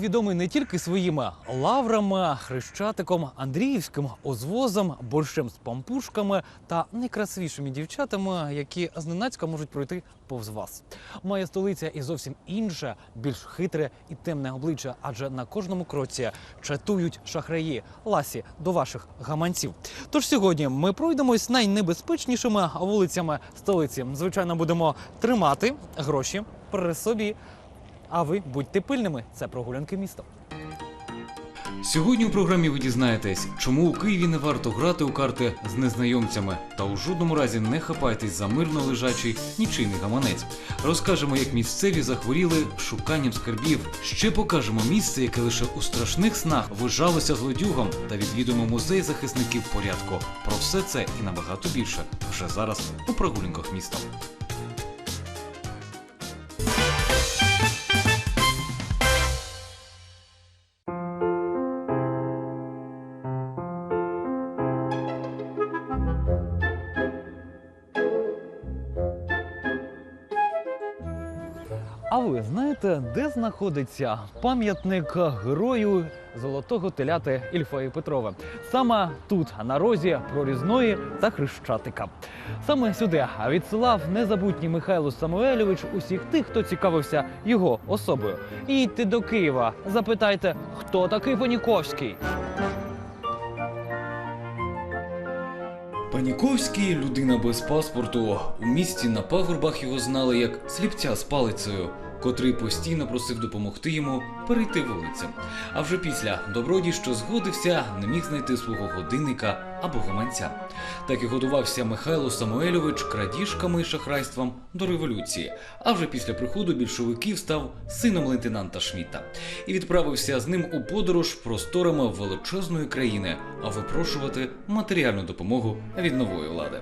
відомий не тільки своїми лаврами, хрещатиком, Андріївським озвозом, борщем з пампушками та найкрасивішими дівчатами, які зненацька можуть пройти повз вас. Має столиця і зовсім інше, більш хитре і темне обличчя, адже на кожному кроці чатують шахраї ласі до ваших гаманців. Тож сьогодні ми пройдемось найнебезпечнішими вулицями столиці. Звичайно, будемо тримати гроші при собі. А ви будьте пильними. Це прогулянки містом. Сьогодні у програмі ви дізнаєтесь, чому у Києві не варто грати у карти з незнайомцями, та у жодному разі не хапайтесь за мирно лежачий нічийний гаманець. Розкажемо, як місцеві захворіли шуканням скарбів. Ще покажемо місце, яке лише у страшних снах вижалося злодюгом, та відвідуємо музей захисників порядку. Про все це і набагато більше вже зараз у прогулянках містом. Знаходиться пам'ятник герою золотого теляти Ільфа і Петрова? Саме тут, на розі прорізної та хрещатика. Саме сюди відсилав незабутній Михайло Самуельович усіх тих, хто цікавився його особою. Їдьте до Києва, запитайте, хто такий Паніковський. Паніковський людина без паспорту. У місті на пагорбах його знали як сліпця з палицею, котрий постійно просив допомогти йому перейти вулицю. А вже після добродій, що згодився, не міг знайти свого годинника або гаманця. Так і годувався Михайло Самуельович крадіжками і шахрайством до революції. А вже після приходу більшовиків став сином лейтенанта Шміта і відправився з ним у подорож просторами величезної країни, а випрошувати матеріальну допомогу від нової влади.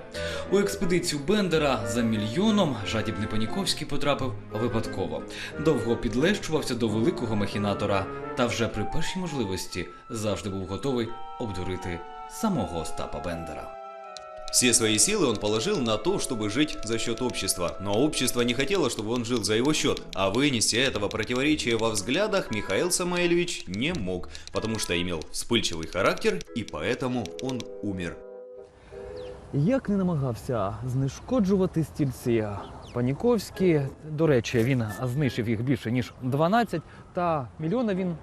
У експедицію Бендера за мільйоном жадібний Паніковський потрапив випадково. Довго підлещувався до великого махінатора, та вже при першій можливості завжди був готовий обдурити самого Остапа Бендера. Все свои силы он положил на то, чтобы жить за счет общества. Но общество не хотело, чтобы он жил за его счет. А вынести этого противоречия во взглядах Михаил Самойлович не мог, потому что имел вспыльчивый характер, и поэтому он умер. Як не намагався знешкоджувати стільці Паніковський, до речі, він знищив їх більше ніж 12, та мільйона він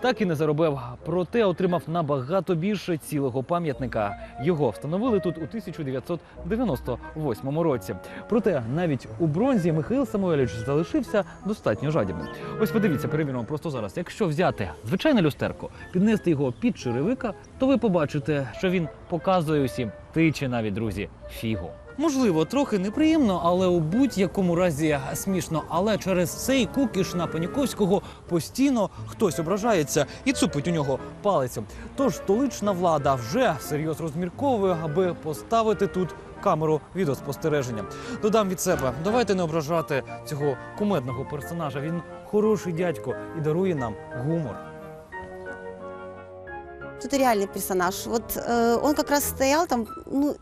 так і не заробив. Проте отримав набагато більше цілого пам'ятника. Його встановили тут у 1998 році. Проте навіть у бронзі Михаил Самуеліч залишився достатньо жадібним. Ось подивіться, перевіримо просто зараз. Якщо взяти звичайне люстерко, піднести його під черевика, то ви побачите, що він показує усім тичі навіть друзі фігу. Можливо, трохи неприємно, але у будь-якому разі смішно. Але через цей кукіш на Паніковського постійно хтось ображається і цупить у нього палицю. Тож столична влада вже всерйоз розмірковує, аби поставити тут камеру відеоспостереження. Додам від себе, давайте не ображати цього кумедного персонажа. Він хороший дядько і дарує нам гумор. Это реальный персонаж. Вот э, он как раз стоял там, ну,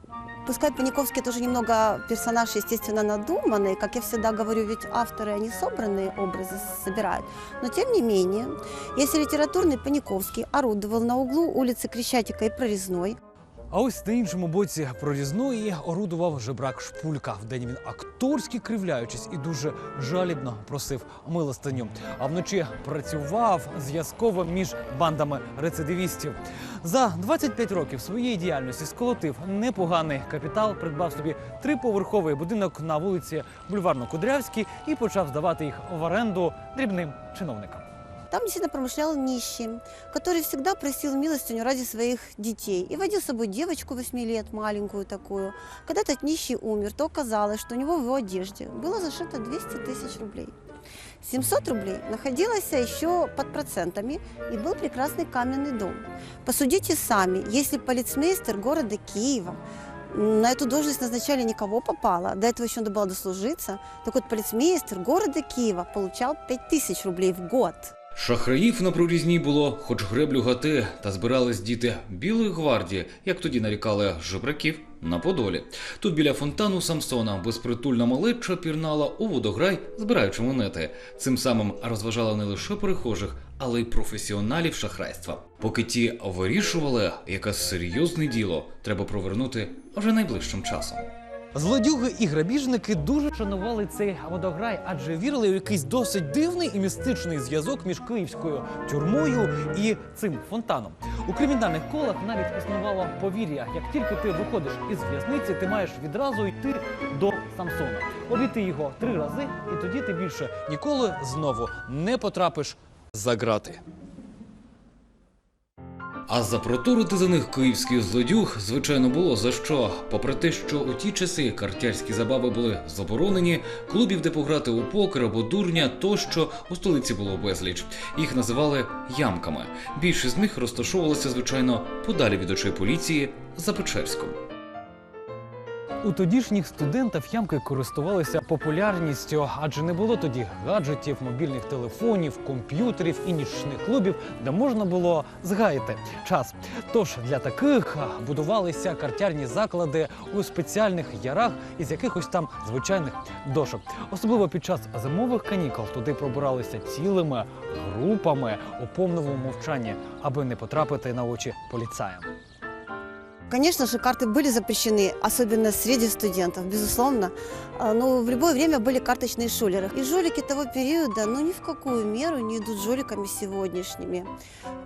пускай Паниковский тоже немного персонаж, естественно, надуманный, как я всегда говорю, ведь авторы, они собранные образы собирают. Но тем не менее, если литературный Паниковский орудовал на углу улицы Крещатика и Прорезной, а ось на іншому боці прорізної орудував жебрак Шпулька. Вдень він акторськи кривляючись і дуже жалібно просив милостиню. А вночі працював зв'язково між бандами рецидивістів. За 25 років своєї діяльності сколотив непоганий капітал, придбав собі триповерховий будинок на вулиці Бульварно-Кудрявській і почав здавати їх в оренду дрібним чиновникам. Там действительно промышлял нищий, который всегда просил милостыню ради своих детей и водил с собой девочку 8 лет, маленькую такую. Когда этот нищий умер, то оказалось, что у него в его одежде было зашито 200 тысяч рублей. 700 рублей находилось еще под процентами и был прекрасный каменный дом. Посудите сами, если полицмейстер города Киева на эту должность назначали никого попало, до этого еще надо было дослужиться, так вот полицмейстер города Киева получал 5000 рублей в год. Шахраїв на прорізній було хоч греблю гати, та збирались діти Білої гвардії, як тоді нарікали жебраків, на Подолі. Тут біля фонтану Самсона безпритульна малеча пірнала у водограй, збираючи монети. Цим самим розважала не лише перехожих, але й професіоналів шахрайства. Поки ті вирішували, яке серйозне діло треба провернути вже найближчим часом. Злодюги і грабіжники дуже шанували цей водограй, адже вірили у якийсь досить дивний і містичний зв'язок між київською тюрмою і цим фонтаном. У кримінальних колах навіть існувало повір'я: як тільки ти виходиш із в'язниці, ти маєш відразу йти до Самсона, обійти його три рази, і тоді ти більше ніколи знову не потрапиш за грати. А запроторити за них київський злодюг, звичайно, було за що. Попри те, що у ті часи картярські забави були заборонені, клубів, де пограти у покер або дурня, тощо у столиці було безліч. Їх називали ямками. Більшість з них розташовувалися, звичайно, подалі від очей поліції за Печерськом. У тодішніх студентів ямки користувалися популярністю, адже не було тоді гаджетів, мобільних телефонів, комп'ютерів і нічних клубів, де можна було згаяти час. Тож для таких будувалися картярні заклади у спеціальних ярах із якихось там звичайних дошок. Особливо під час зимових канікул туди пробиралися цілими групами у повному мовчанні, аби не потрапити на очі поліцаям. Конечно же, карты были запрещены, особенно среди студентов, безусловно. А, Но в любое время были карточные шулеры. И жулики того периода, ну, ни в какую меру не идут с жуликами сегодняшними.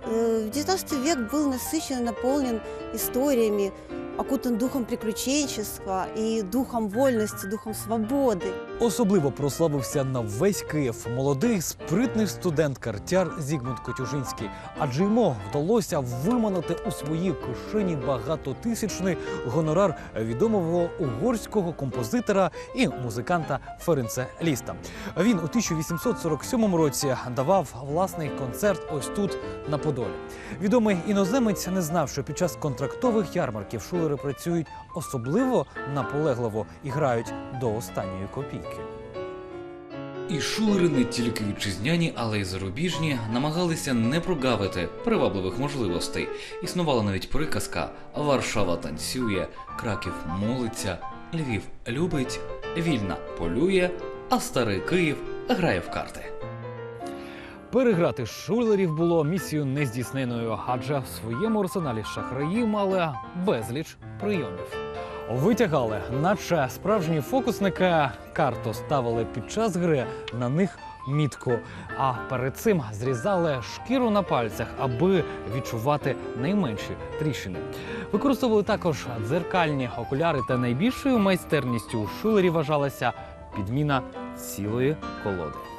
Э, 19 век был насыщен, наполнен историями, окутан духом приключенчества и духом вольности, духом свободи. Особливо прославився на весь Київ молодий спритний студент-картяр Зігмунд Котюжинський, адже йому вдалося виманити у свої кишені багатотисячний гонорар відомого угорського композитора і музиканта Ференце Ліста. Він у 1847 році давав власний концерт ось тут на Подолі. Відомий іноземець не знав, що під час контрактових ярмарків шулери працюють особливо наполегливо і грають до останньої копійки. І шулери не тільки вітчизняні, але й зарубіжні намагалися не прогавити привабливих можливостей. Існувала навіть приказка Варшава танцює, Краків молиться, Львів любить, Вільна полює, а старий Київ грає в карти. Переграти шулерів було місією нездійсненою, адже в своєму арсеналі шахраї мали безліч прийомів. Витягали, наче справжні фокусники, карту ставили під час гри на них мітку, а перед цим зрізали шкіру на пальцях, аби відчувати найменші тріщини. Використовували також дзеркальні окуляри, та найбільшою майстерністю у шулерів вважалася підміна цілої колоди.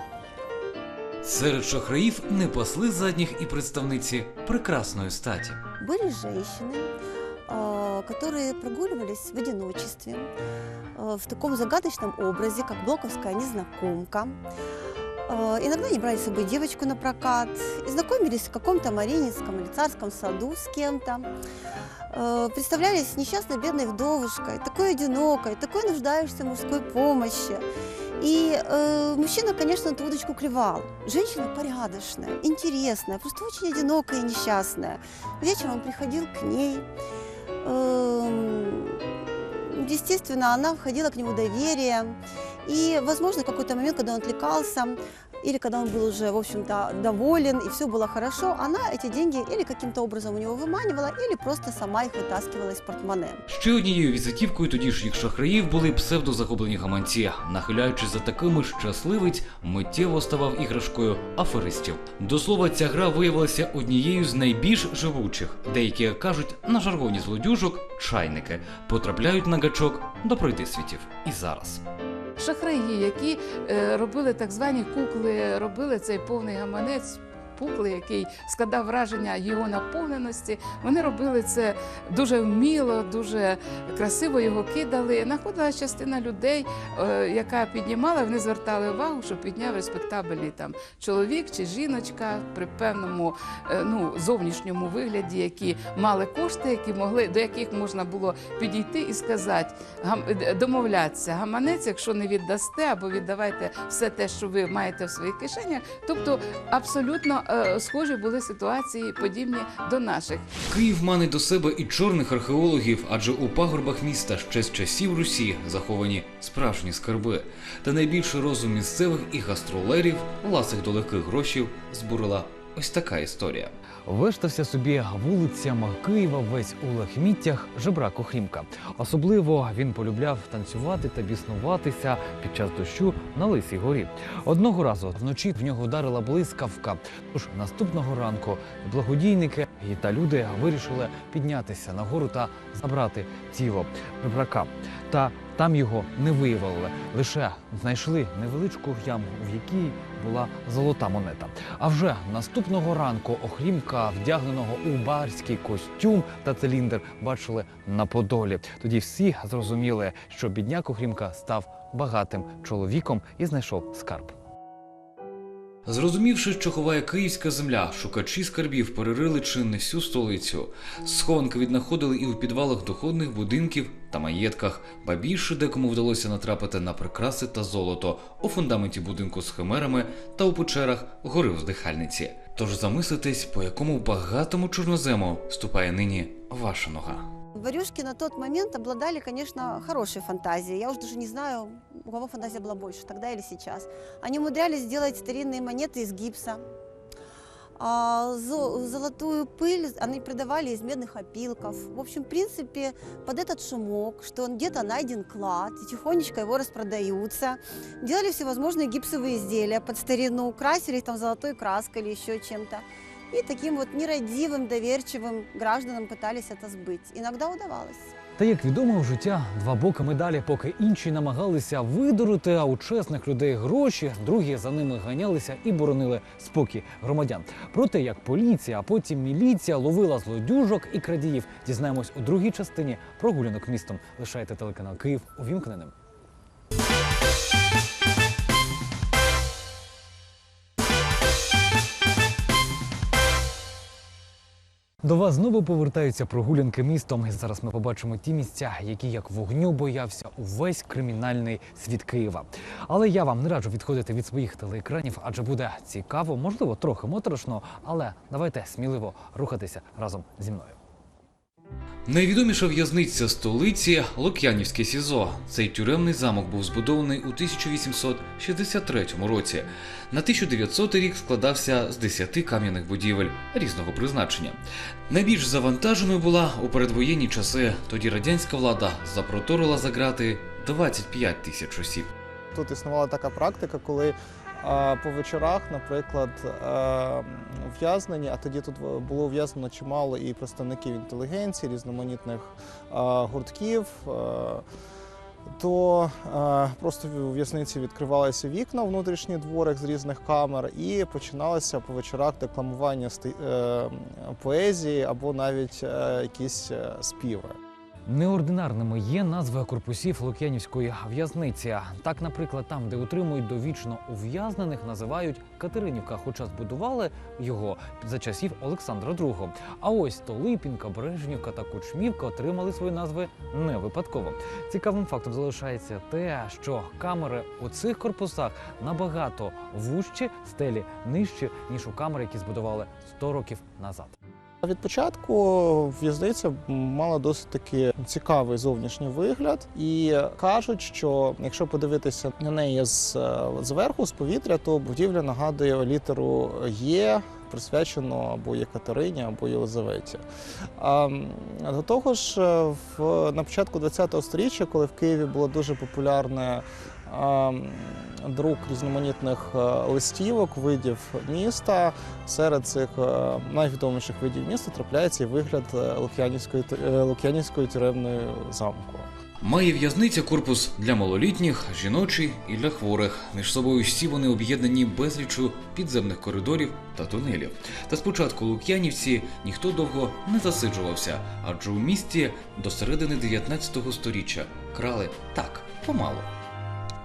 Серед шахраїв не пасли задніх і представниці прекрасної статі. Были женщины, а, которые прогуливались в одиночестве, а, в таком загадочном образе, как блоковская незнакомка. А, Иногда они брали с собой девочку на прокат и знакомились в каком-то Марининском или Царском саду с кем-то. А, Представлялись несчастной бедной вдовушкой, такой одинокой, такой нуждаешься в мужской помощи. И э, мужчина, конечно, эту удочку клевал. Женщина порядочная, интересная, просто очень одинокая и несчастная. Вечером он приходил к ней. Эм, Естественно, она входила к нему доверием. И, возможно, в какой-то момент, когда он отвлекался, или когда он был уже, в общем-то, доволен, и все было хорошо, она эти деньги или каким-то образом у него выманивала, или просто сама их вытаскивала из портмоне. Ще однією візитівкою тодішніх шахраїв були псевдозахоплені гаманці. Нахиляючись за такими, щасливець миттєво ставав іграшкою аферистів. До слова, ця гра виявилася однією з найбільш живучих. Деякі як кажуть на жаргоні злодюжок чайники потрапляють на гачок до пройдисвітів. І зараз. шахраї, які е, робили так звані кукли, робили цей повний гаманець. Запуклий, який складав враження його наповненості. Вони робили це дуже вміло, дуже красиво його кидали. Находилась частина людей, е, яка піднімала, вони звертали увагу, що підняв респектабельний там чоловік чи жіночка при певному е, ну, зовнішньому вигляді, які мали кошти, які могли, до яких можна було підійти і сказати, е, домовлятися, гаманець, якщо не віддасте або віддавайте все те, що ви маєте в своїх кишенях. Тобто абсолютно схожі були ситуації, подібні до наших. Київ манить до себе і чорних археологів, адже у пагорбах міста ще з часів Русі заховані справжні скарби. Та найбільший розум місцевих і гастролерів, ласих до легких грошів, збурила ось така історія. Вештався собі вулицями Києва весь у лахміттях жебрак Охрімка. Особливо він полюбляв танцювати та біснуватися під час дощу на Лисій горі. Одного разу вночі в нього ударила блискавка. Тож наступного ранку благодійники і та люди вирішили піднятися на гору та забрати тіло жебрака. Та там його не виявили, лише знайшли невеличку яму, в якій була золота монета. А вже наступного ранку Охрімка, вдягненого у барський костюм та циліндр, бачили на Подолі. Тоді всі зрозуміли, що бідняк Охрімка став багатим чоловіком і знайшов скарб. Зрозумівши, що ховає київська земля, шукачі скарбів перерили чи не всю столицю. Схованки віднаходили і у підвалах доходних будинків та маєтках, ба більше декому вдалося натрапити на прикраси та золото у фундаменті будинку з химерами та у печерах гори вздихальниці. Тож замислитесь, по якому багатому чорнозему ступає нині ваша нога. Варюшки на тот момент обладали, конечно, хорошей фантазией. Я уже даже не знаю, у кого фантазия была больше, тогда или сейчас. Они умудрялись сделать старинные монеты из гипса. А, зо- золотую пыль они придавали из медных опилков. В общем, в принципе, под этот шумок, что он где-то найден клад, и тихонечко его распродаются. Делали всевозможные гипсовые изделия под старину, красили их там золотой краской или еще чем-то. И таким вот нерадивым, доверчивым гражданам пытались это сбыть. Иногда удавалось. Та як відомо, в життя два боки медалі, поки інші намагалися видурити, а у чесних людей гроші, другі за ними ганялися і боронили спокій громадян. Про те, як поліція, а потім міліція ловила злодюжок і крадіїв, дізнаємось у другій частині прогулянок містом. Лишайте телеканал Київ увімкненим. До вас знову повертаються прогулянки містом. І зараз ми побачимо ті місця, які як вогню боявся увесь кримінальний світ Києва. Але я вам не раджу відходити від своїх телеекранів, адже буде цікаво, можливо, трохи моторошно, але давайте сміливо рухатися разом зі мною. Найвідоміша в'язниця столиці Лук'янівське СІЗО. Цей тюремний замок був збудований у 1863 році. На 1900 рік складався з 10 кам'яних будівель різного призначення. Найбільш завантаженою була у передвоєнні часи. Тоді радянська влада запроторила за ґрати 25 тисяч осіб. Тут існувала така практика, коли по вечорах, наприклад, ув'язнені, а тоді тут було ув'язнено чимало і представників інтелігенції, різноманітних гуртків. то просто у в'язниці відкривалися вікна, внутрішній дворик з різних камер, і починалося по вечорах декламування е, поезії або навіть е, якісь е, співи. Неординарними є назви корпусів Лук'янівської в'язниці. Так, наприклад, там, де утримують довічно ув'язнених, називають Катеринівка, хоча збудували його за часів Олександра II. А ось Столипінка, Брежнівка та Кучмівка отримали свої назви не випадково. Цікавим фактом залишається те, що камери у цих корпусах набагато вужчі, стелі нижчі, ніж у камери, які збудували 100 років назад. Від початку в'язниця мала досить таки цікавий зовнішній вигляд, і кажуть, що якщо подивитися на неї з е, зверху, з повітря, то будівля нагадує літеру Є. Присвячено або Єкатерині, або Єлизаветі. А до того ж, е, в на початку ХХ століття, коли в Києві було дуже популярне друк різноманітних е, листівок, видів міста, серед цих е, найвідоміших видів міста трапляється і вигляд е, Лук'янівської Лук'янівської тюремної замку. Має в'язниця корпус для малолітніх, жіночий і для хворих. Між собою всі вони об'єднані безлічу підземних коридорів та тунелів. Та спочатку Лук'янівці ніхто довго не засиджувався, адже у місті до середини 19 століття крали так помалу.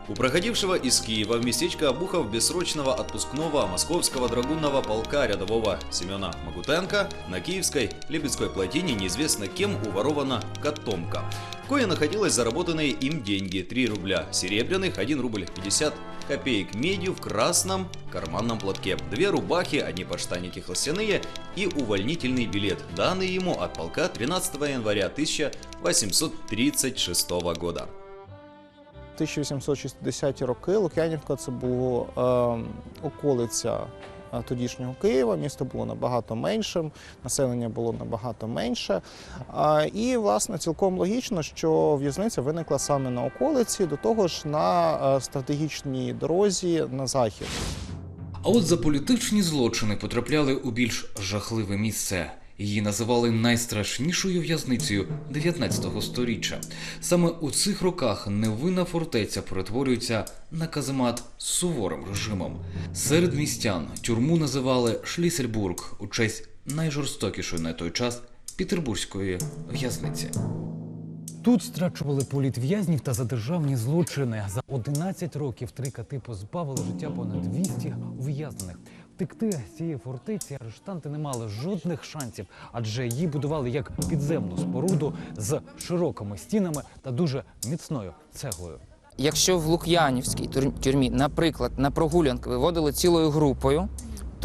У проходившего из Киева в местечко Обухов бессрочного отпускного московского драгунного полка рядового Семена Магутенко на Киевской Лебедской плотине неизвестно кем уворована котомка, в кое находилось заработанные им деньги 3 рубля серебряных, 1 рубль 50 копеек медью в красном карманном платке, две рубахи, одни подштанники холстяные и увольнительный билет, данный ему от полка 13 января 1836 года. 1860-ті роки Лук'янівка це було е, околиця тодішнього Києва. Місто було набагато меншим, населення було набагато менше. І, власне, цілком логічно, що в'язниця виникла саме на околиці, до того ж на е, стратегічній дорозі на захід. А от за політичні злочини потрапляли у більш жахливе місце. Її називали найстрашнішою в'язницею 19 століття. Саме у цих роках невинна фортеця перетворюється на каземат з суворим режимом. Серед містян тюрму називали Шлісельбург у честь найжорстокішої на той час петербурзької в'язниці. Тут страчували політв'язнів та за державні злочини. За 11 років три кати позбавили життя понад 200 ув'язнених. Втекти з цієї фортеці арештанти не мали жодних шансів, адже її будували як підземну споруду з широкими стінами та дуже міцною цеглою. Якщо в Лук'янівській тюрмі, наприклад, на прогулянки виводили цілою групою,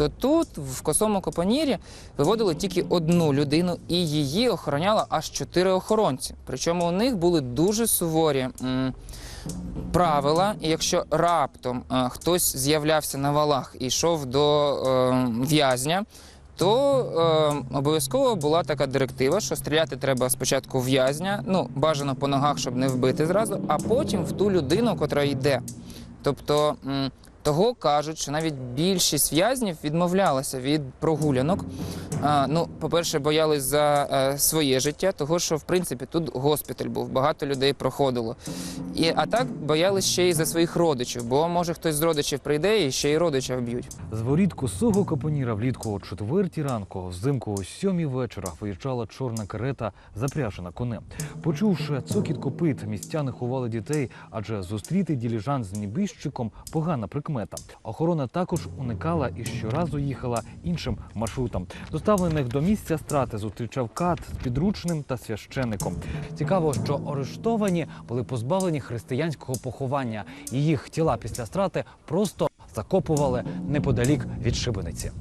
то тут, в косому капонірі, виводили тільки одну людину, і її охороняло аж чотири охоронці. Причому у них були дуже суворі правила, і якщо раптом е, хтось з'являвся на валах і йшов до е, в'язня, то е, обов'язково була така директива, що стріляти треба спочатку в'язня, ну бажано по ногах, щоб не вбити зразу, а потім в ту людину, котра йде. Тобто того кажуть, що навіть більшість в'язнів відмовлялася від прогулянок. Ну, по-перше, боялись за е, своє життя, того що в принципі тут госпіталь був, багато людей проходило. І, а так боялись ще й за своїх родичів, бо може хтось з родичів прийде і ще й родича вб'ють. З воріт косого капоніра влітку о четвертій ранку, взимку о сьомій вечора виїжджала чорна карета, запряжена конем. Почувши цокіт копит, містяни ховали дітей, адже зустріти діліжан з небіжчиком – погана прикмета. Охорона також уникала і щоразу їхала іншим маршрутом. Доставлених до місця страти зустрічав кат з підручним та священником. Цікаво, що арештовані були позбавлені християнського поховання, і їх тіла після страти просто закопували неподалік від шибениці.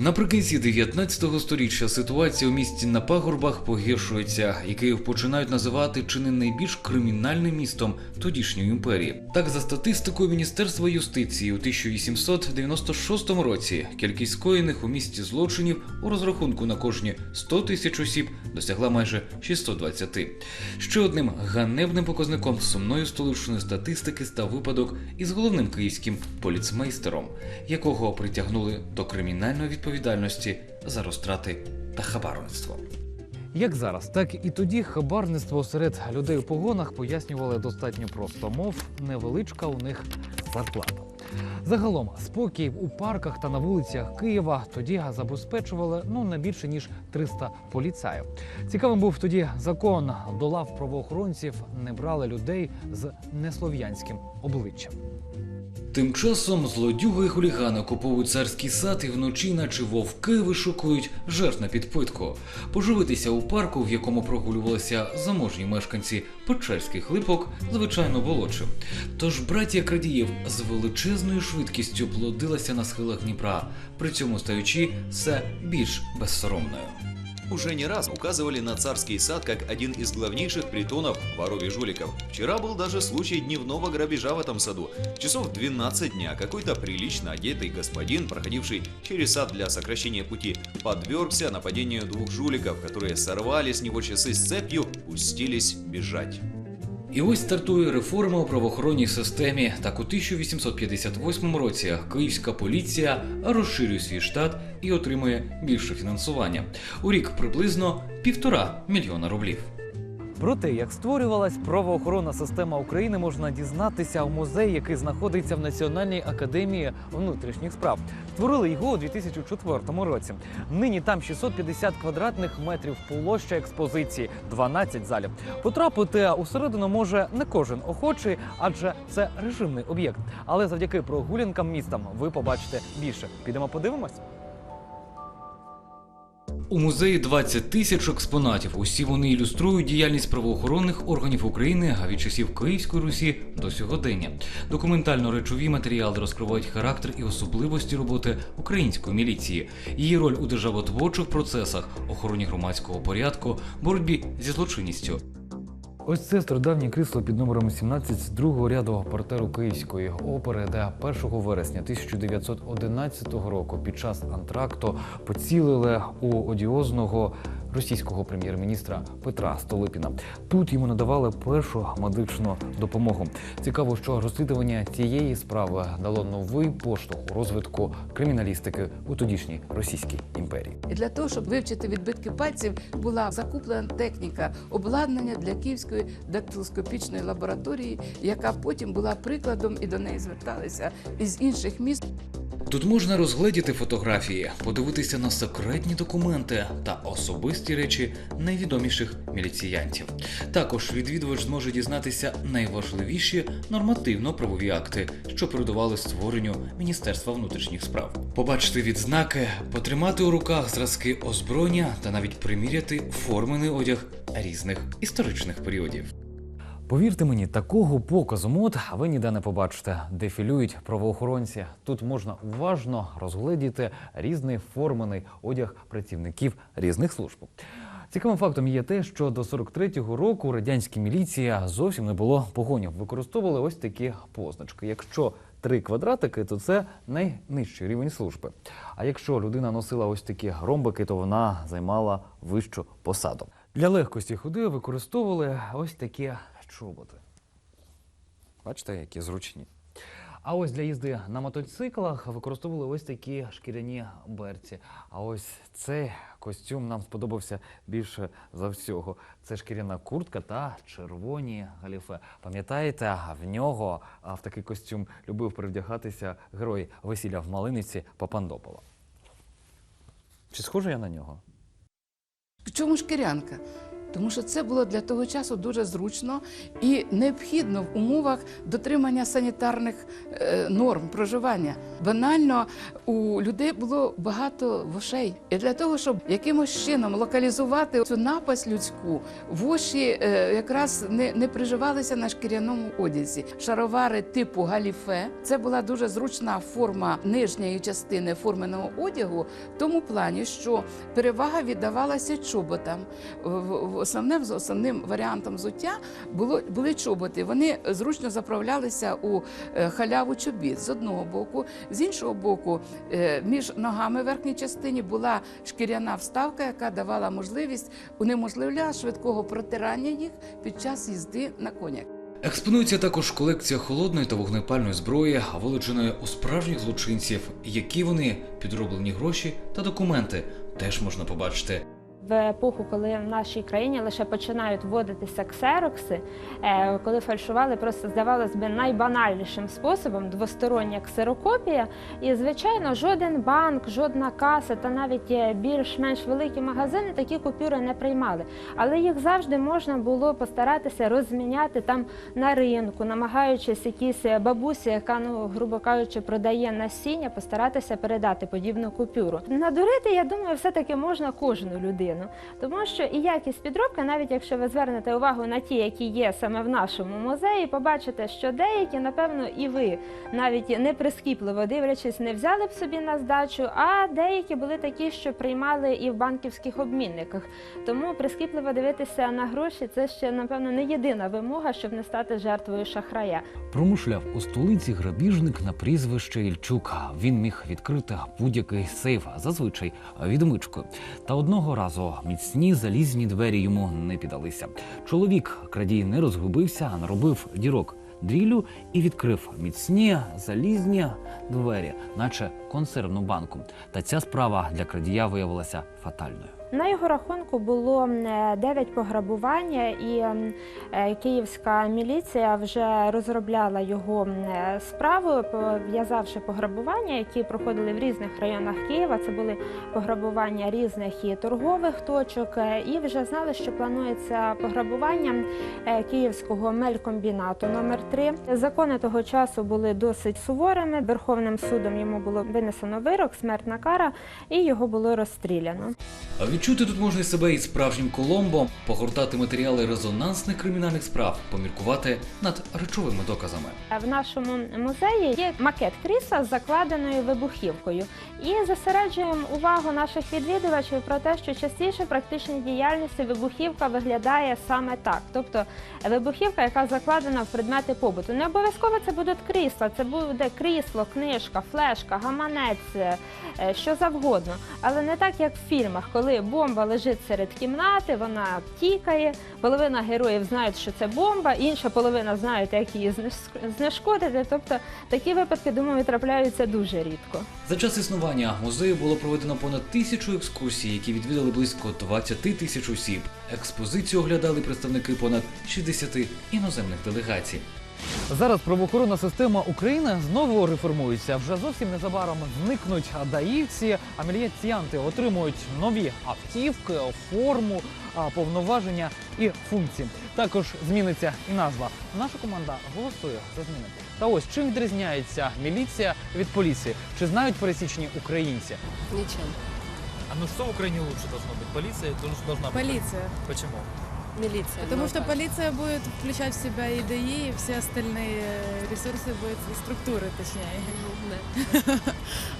Наприкінці 19 століття ситуація у місті на пагорбах погіршується, і Київ починають називати чи не найбільш кримінальним містом тодішньої імперії. Так, за статистикою Міністерства юстиції у 1896 році кількість скоєних у місті злочинів у розрахунку на кожні 100 тисяч осіб досягла майже 620. Ще одним ганебним показником сумної столичної статистики став випадок із головним київським поліцмейстером, якого притягнули до кримінальної відповідальності за розтрати та хабарництво. Як зараз, так і тоді хабарництво серед людей у погонах пояснювали достатньо просто, мов невеличка у них зарплата. Загалом спокій у парках та на вулицях Києва тоді забезпечували ну не більше ніж 300 поліцаїв. Цікавим був тоді закон до лав правоохоронців не брали людей з неслов'янським обличчям. Тим часом злодюги і хулігани окуповують царський сад і вночі, наче вовки, вишукують жертв на підпитку. Поживитися у парку, в якому прогулювалися заможні мешканці Печерських липок, звичайно було чим. Тож братія крадіїв з величезною швидкістю плодилася на схилах Дніпра, при цьому стаючи все більш безсоромною. Уже не раз указывали на царский сад как один из главнейших притонов воров и жуликов. Вчера был даже случай дневного грабежа в этом саду. Часов 12 дня какой-то прилично одетый господин, проходивший через сад для сокращения пути, подвергся нападению двух жуликов, которые сорвали с него часы с цепью, пустились бежать. І ось стартує реформа у правоохоронній системі. Так у 1858 році київська поліція розширює свій штат і отримує більше фінансування. У рік приблизно півтора мільйона рублів. Про те, як створювалась правоохоронна система України, можна дізнатися у музеї, який знаходиться в Національній академії внутрішніх справ. Створили його у 2004 році. Нині там 650 квадратних метрів площа експозиції, 12 залів. Потрапити усередину може не кожен охочий, адже це режимний об'єкт. Але завдяки прогулянкам містом ви побачите більше. Підемо подивимось. У музеї 20 тисяч експонатів. Усі вони ілюструють діяльність правоохоронних органів України а від часів Київської Русі до сьогодення. Документально-речові матеріали розкривають характер і особливості роботи української міліції, її роль у державотворчих процесах, охороні громадського порядку, боротьбі зі злочинністю. Ось це стародавнє крісло під номером 17 з другого рядового партеру Київської опери, де 1 вересня 1911 року під час антракту поцілили у одіозного російського прем'єр-міністра Петра Столипіна. Тут йому надавали першу медичну допомогу. Цікаво, що розслідування цієї справи дало новий поштовх у розвитку криміналістики у тодішній Російській імперії. І для того, щоб вивчити відбитки пальців, була закуплена техніка обладнання для Київської дактилоскопічної лабораторії, яка потім була прикладом і до неї зверталися із інших міст. Тут можна розгледіти фотографії, подивитися на секретні документи та особисті речі найвідоміших міліціянтів. Також відвідувач зможе дізнатися найважливіші нормативно-правові акти, що передували створенню Міністерства внутрішніх справ. Побачити відзнаки, потримати у руках зразки озброєння та навіть приміряти формений одяг різних історичних періодів. Повірте мені, такого показу мод ви ніде не побачите. Дефілюють правоохоронці. Тут можна уважно розгледіти різний формений одяг працівників різних служб. Цікавим фактом є те, що до 43-го року радянська міліція зовсім не було погонів. Використовували ось такі позначки. Якщо три квадратики, то це найнижчий рівень служби. А якщо людина носила ось такі ромбики, то вона займала вищу посаду. Для легкості ходи використовували ось такі чоботи. Бачите, які зручні. А ось для їзди на мотоциклах використовували ось такі шкіряні берці. А ось цей костюм нам сподобався більше за всього. Це шкіряна куртка та червоні галіфе. Пам'ятаєте, в нього в такий костюм любив перевдягатися герой весілля в Малиниці Папандопола. Чи схожий я на нього? Чому шкірянка? Тому що це було для того часу дуже зручно і необхідно в умовах дотримання санітарних е, норм проживання. Банально у людей було багато вошей. І для того, щоб якимось чином локалізувати цю напасть людську, воші е, якраз не, не приживалися на шкіряному одязі. Шаровари типу галіфе це була дуже зручна форма нижньої частини форменого одягу, в тому плані, що перевага віддавалася чоботам. В- в- Основним варіантом взуття було були чоботи. Вони зручно заправлялися у е, халяву чобіт з одного боку, з іншого боку, е, між ногами в верхній частині була шкіряна вставка, яка давала можливість унеможливля швидкого протирання їх під час їзди на конях. Експонується також колекція холодної та вогнепальної зброї, вилученої у справжніх злочинців, які вони підроблені гроші та документи теж можна побачити. В епоху, коли в нашій країні лише починають вводитися ксерокси, е, коли фальшували, просто здавалось би найбанальнішим способом двостороння ксерокопія. І, звичайно, жоден банк, жодна каса та навіть е, більш-менш великі магазини такі купюри не приймали. Але їх завжди можна було постаратися розміняти там на ринку, намагаючись якійсь е, бабусі, яка, ну грубо кажучи, продає насіння, постаратися передати подібну купюру. Надурити, я думаю, все-таки можна кожну людину, тому що і якість підробки, навіть якщо ви звернете увагу на ті, які є саме в нашому музеї, побачите, що деякі, напевно, і ви навіть не прискіпливо дивлячись, не взяли б собі на здачу, а деякі були такі, що приймали і в банківських обмінниках. Тому прискіпливо дивитися на гроші це ще, напевно, не єдина вимога, щоб не стати жертвою шахрая. Промишляв у столиці грабіжник на прізвище Ільчук. Він міг відкрити будь-який сейф, зазвичай відмичкою. Та одного разу міцні залізні двері йому не піддалися. Чоловік крадій не розгубився, а наробив дірок дрілю і відкрив міцні залізні двері, наче консервну банку. Та ця справа для крадія виявилася фатальною. На його рахунку було 9 пограбувань, і е, київська міліція вже розробляла його е, справу, пов'язавши пограбування, які проходили в різних районах Києва. Це були пограбування різних і торгових точок, е, і вже знали, що планується пограбування е, київського мелькомбінату номер 3 Закони того часу були досить суворими. Верховним судом йому було винесено вирок, смертна кара, і його було розстріляно. Відчути тут можна себе і справжнім Коломбо, погортати матеріали резонансних кримінальних справ, поміркувати над речовими доказами. В нашому музеї є макет крісла з закладеною вибухівкою. І зосереджуємо увагу наших відвідувачів про те, що частіше практичній діяльності вибухівка виглядає саме так. Тобто вибухівка, яка закладена в предмети побуту. Не обов'язково це будуть крісла, це буде крісло, книжка, флешка, гаманець, е, що завгодно. Але не так, як в фільмах, коли бомба лежить серед кімнати, вона тікає, половина героїв знають, що це бомба, інша половина знають, як її знеш- знешкодити. Тобто такі випадки, думаю, трапляються дуже рідко. За час існування музею було проведено понад тисячу екскурсій, які відвідали близько 20 тисяч осіб. Експозицію оглядали представники понад 60 іноземних делегацій. Зараз правоохоронна система України знову реформується. Вже зовсім незабаром зникнуть даївці, а міліціянти отримують нові автівки, форму, повноваження і функції. Також зміниться і назва. Наша команда голосує за зміни. Та ось чим відрізняється міліція від поліції? Чи знають пересічні українці? Ничем. А ну що в Україні лучше должно бути? Поліція должна Полиция. Почему? Милиция. Потому что полиция будет включать в себя и ДАИ, и все остальные ресурсы будет, структуры точнее.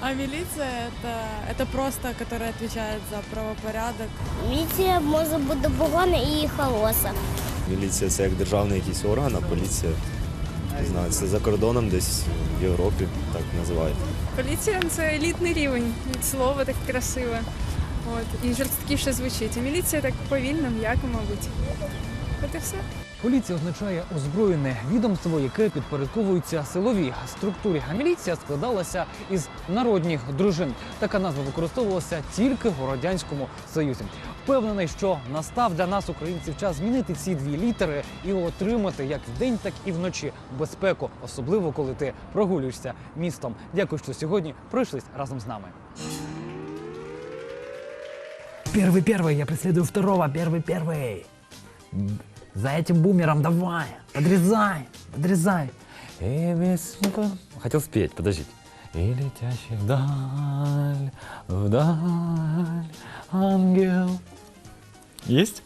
А милиция это, это просто, которая отвечает за правопорядок. Міліція може бути погана і холоса. Міліція це як державний якийсь орган, а поліція не знаю, це за кордоном десь в Європі так називають. Поліція це елітний рівень. Слово так красиве. От. І жорсткіше звучить. Міліція так повільно, м'яко, мабуть. От і все. Поліція означає озброєне відомство, яке підпорядковується силовій структурі. А міліція складалася із народних дружин. Така назва використовувалася тільки у радянському союзі. Впевнений, що настав для нас, українців, час змінити ці дві літери і отримати як вдень, так і вночі безпеку, особливо коли ти прогулюєшся містом. Дякую, що сьогодні пройшлись разом з нами. Первый, первый, я преследую второго, первый, первый. За этим бумером давай, подрезай, подрезай. И весника... Хотел спеть, подождите. И летящий вдаль, вдаль, ангел. Есть?